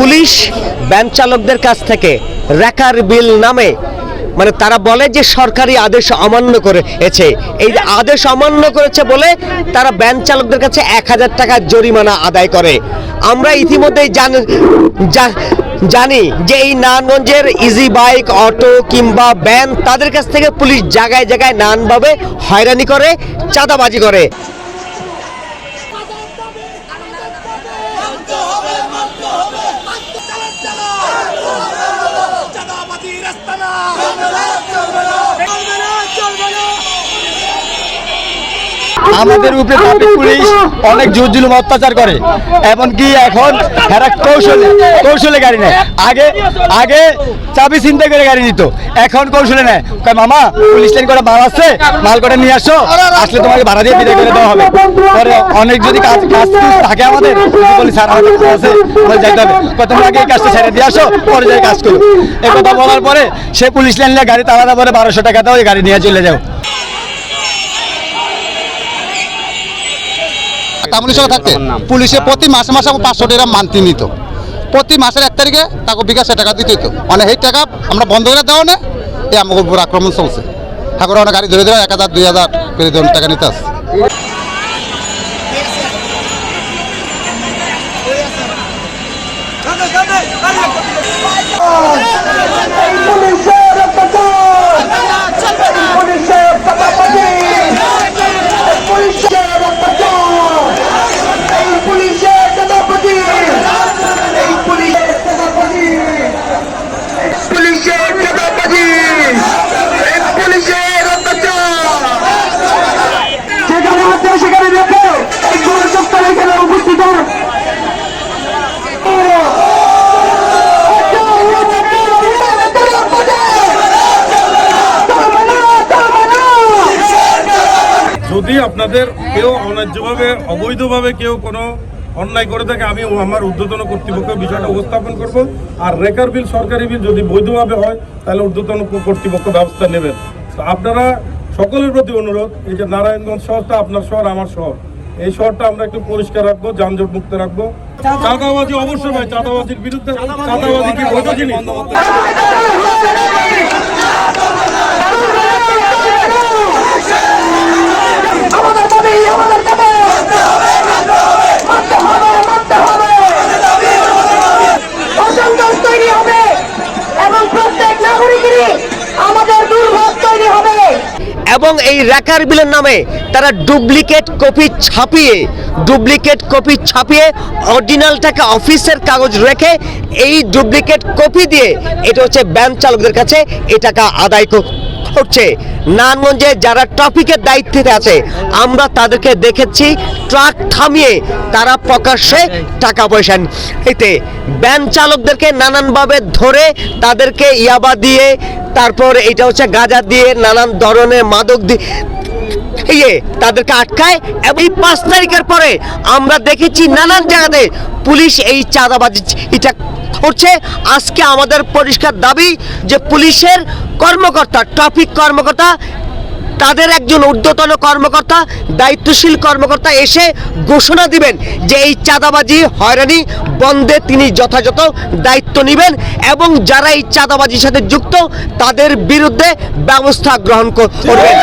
Police van চালকদের কাছ থেকে রেকার বিল নামে মানে তারা বলে যে সরকারি আদেশ অমান্য করেছে। এই আদেশ অমান্য করেছে বলে তারা ব্যান চালকদের কাছে এক হাজার টাকা জরিমানা আদায় করে। আমরা ইতিমধ্যেই জান জানি যে এই নারায়ণগঞ্জের ইজি বাইক অটো কিংবা ভ্যান তাদের কাছ থেকে পুলিশ জায়গায় জায়গায় নানানভাবে হয়রানি করে, চাঁদাবাজি করে। আমাদের উপরে ট্রাফিক পুলিশ অনেক জোর জুলুম অত্যাচার করে। এমনকি এখন এরা কৌশলে কৌশলে গাড়ি নেয়। আগে আগে চাবি চিন্তা করে গাড়ি নিত। এখন কৌশলে নেয়। মামা পুলিশ লাইন করে মাল আছে মাল করে নিয়ে আসো। আসলে তোমাকে ভাড়া দিয়ে বিদায় করে দেওয়া হবে। পরে অনেক যদি কাজ কাজ থাকে আমাদের বলি স্যার আমাদের কাজ আছে বলে যাইতে হবে। তোমরা আগে এই কাজটা ছেড়ে দিয়ে আসো পরে যাই কাজ করো। এই কথা বলার পরে সে পুলিশ লাইন নিয়ে গাড়ি তালাদা পরে বারোশো টাকা দাও ওই গাড়ি নিয়ে চলে যাও। কামড়ি সঙ্গে থাকতে? পুলিশে প্রতি মাসে মাসে আমার পাঁচশো টাকা মান্থলি নিত। প্রতি মাসের এক তারিখে তাকে বিকাশে টাকা দিতে হতো মানে সেই টাকা আমরা বন্ধ করে দেওয়া না এই আমাকে উপর আক্রমণ চলছে। ঠাকুর অনেক গাড়ি ধরে ধরে এক হাজার দুই হাজার করে টাকা নিতে আসছে চাঁদাবাজি এই পুলিশের অত্যাচার যেখানে আছে সেখানে রেখে এই গণতন্ত্র এখানে উপস্থিত হন। যদি আপনাদের কেউ অন্যায্যভাবে, অবৈধভাবে কেউ কোনো অন্যায় করে থাকে, আমি আমার ঊর্ধ্বতন কর্তৃপক্ষ বিষয়টা উপস্থাপন করব। আর রেকার বিল, সরকারি বিল যদি বৈধভাবে হয়, তাহলে ঊর্ধ্বতন কর্তৃপক্ষ ব্যবস্থা নেবেন। আপনারা সকলের প্রতি অনুরোধ, এই যে নারায়ণগঞ্জ শহরটা আপনার শহর, আমার শহর। এই শহরটা আমরা একটু পরিষ্কার রাখব, যানজট মুক্ত রাখব। চাঁদাবাজি অবশ্যই ভাই, চাঁদাবাজির বিরুদ্ধে চাঁদাবাজি কি বৈধ জিনিস আমাদের দাবি আমাদের দাবি মানতে হবে মানতে হবে অসন্তোষ তৈরি হবে এবং প্রত্যেক নাগরিকেরই আমাদের দুর্ভোগ তৈরি হবে এবং এই রেকার বিলের নামে তারা ডুপ্লিকেট কপি ছাপিয়ে, ডুপ্লিকেট কপি ছাপিয়ে অরিজিনালটাকে অফিসের কাগজ রেখে এই ডুপ্লিকেট কপি দিয়ে এটা হচ্ছে ব্যাংক চালকদের কাছে এই টাকা আদায় করছে। নারায়ণগঞ্জে যারা ট্রাফিকের দায়িত্বে আছে, আমরা তাদেরকে দেখেছি, ট্রাক থামিয়ে তারা প্রকাশ্যে টাকা পয়সা এতে ব্যান চালকদেরকে নানানভাবে ধরে তাদেরকে ইয়াবা দিয়ে তারপর এটা হচ্ছে গাঁজা দিয়ে নানান ধরনের মাদক দিয়ে তাদেরকে আটকায় এবং এই পাঁচ তারিখের পরে আমরা দেখেছি নানান জায়গাতে পুলিশ এই চাঁদাবাজি এটা করছে। আজকে আমাদের পরিষ্কার দাবি যে পুলিশের কর্মকর্তা, ট্রাফিক কর্মকর্তা তাদের একজন ঊর্ধ্বতন কর্মকর্তা, দায়িত্বশীল কর্মকর্তা এসে ঘোষণা দিবেন যে এই চাঁদাবাজি হয়রানি বন্ধে তিনি যথাযথ দায়িত্ব নেবেন এবং যারা এই চাঁদাবাজির সাথে যুক্ত, তাদের বিরুদ্ধে ব্যবস্থা গ্রহণ করবেন।